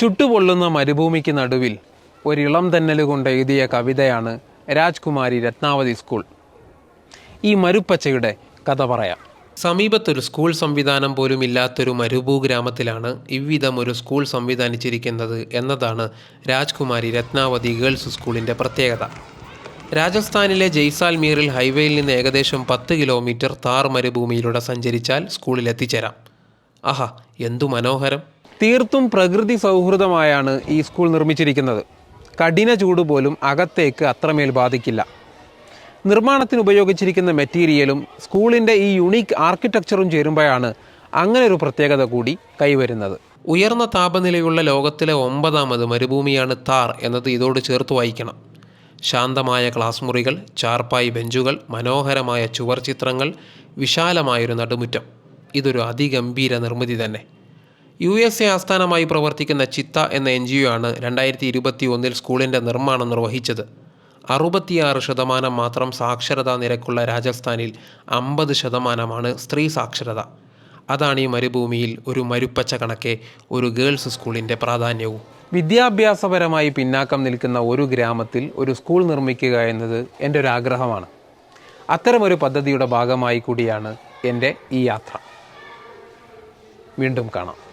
ചുട്ടുപൊള്ളുന്ന മരുഭൂമിക്ക് നടുവിൽ ഒരിളം തന്നലുകൊണ്ട് കൊണ്ട് എഴുതിയ കവിതയാണ് രാജ്കുമാരി രത്നാവതി സ്കൂൾ. ഈ മരുപ്പച്ചയുടെ കഥ പറയാം. സമീപത്തൊരു സ്കൂൾ സംവിധാനം പോലും ഇല്ലാത്തൊരു മരുഭൂ ഗ്രാമത്തിലാണ് ഇவ்விധം ഒരു സ്കൂൾ സംവിധാനിച്ചിരിക്കുന്നത് എന്നതാണ് രാജ്കുമാരി രത്നാവതി ഗേൾസ് സ്കൂളിന്റെ പ്രത്യേകത. രാജസ്ഥാനിലെ ജയ്സാൽമീറിൽ ഹൈവേയിൽ നിന്ന് ഏകദേശം പത്ത് കിലോമീറ്റർ താർ മരുഭൂമിയിലൂടെ സഞ്ചരിച്ചാൽ സ്കൂളിലെത്തിച്ചേരാം ആഹാ എന്തു മനോഹരം! തീർത്തും പ്രകൃതി സൗഹൃദമായാണ് ഈ സ്കൂൾ നിർമ്മിച്ചിരിക്കുന്നത്. കഠിന ചൂട് പോലും അകത്തേക്ക് അത്രമേൽ ബാധിക്കില്ല. നിർമ്മാണത്തിന് ഉപയോഗിച്ചിരിക്കുന്ന മെറ്റീരിയലും സ്കൂളിന്റെ ഈ യുണീക്ക് ആർക്കിടെക്ചറും ചേരുമ്പോഴാണ് അങ്ങനെ ഒരു പ്രത്യേകത കൂടി കൈവരുന്നത്. ഉയർന്ന താപനിലയുള്ള ലോകത്തിലെ ഒമ്പതാമത് മരുഭൂമിയാണ് താർ എന്നത് ഇതോട് ചേർത്ത് വായിക്കണം. ശാന്തമായ ക്ലാസ് മുറികൾ ചാർപ്പായി ബെഞ്ചുകൾ മനോഹരമായ ചുവർ ചിത്രങ്ങൾ വിശാലമായൊരു നടുമുറ്റം. ഇതൊരു അതിഗംഭീര നിർമ്മിതി തന്നെ. യു എസ് എ ആസ്ഥാനമായി പ്രവർത്തിക്കുന്ന ചിത്ത എന്ന എൻ ജി ഒ ആണ് രണ്ടായിരത്തി ഇരുപത്തി ഒന്നിൽ സ്കൂളിന്റെ നിർമ്മാണം നിർവഹിച്ചത്. അറുപത്തിയാറ് ശതമാനം മാത്രം സാക്ഷരതാ നിരക്കുള്ള രാജസ്ഥാനിൽ അമ്പത് ശതമാനമാണ് സ്ത്രീ സാക്ഷരത. അതാണ് ഈ മരുഭൂമിയിൽ ഒരു മരുപ്പച്ച കണക്കെ ഒരു ഗേൾസ് സ്കൂളിന്റെ പ്രാധാന്യവും. വിദ്യാഭ്യാസപരമായി പിന്നാക്കം നിൽക്കുന്ന ഒരു ഗ്രാമത്തിൽ ഒരു സ്കൂൾ നിർമ്മിക്കുക എന്നത് എന്റെ ഒരു ആഗ്രഹമാണ്. അത്തരമൊരു പദ്ധതിയുടെ ഭാഗമായി കൂടിയാണ് എന്റെ ഈ യാത്ര. വീണ്ടും കാണാം.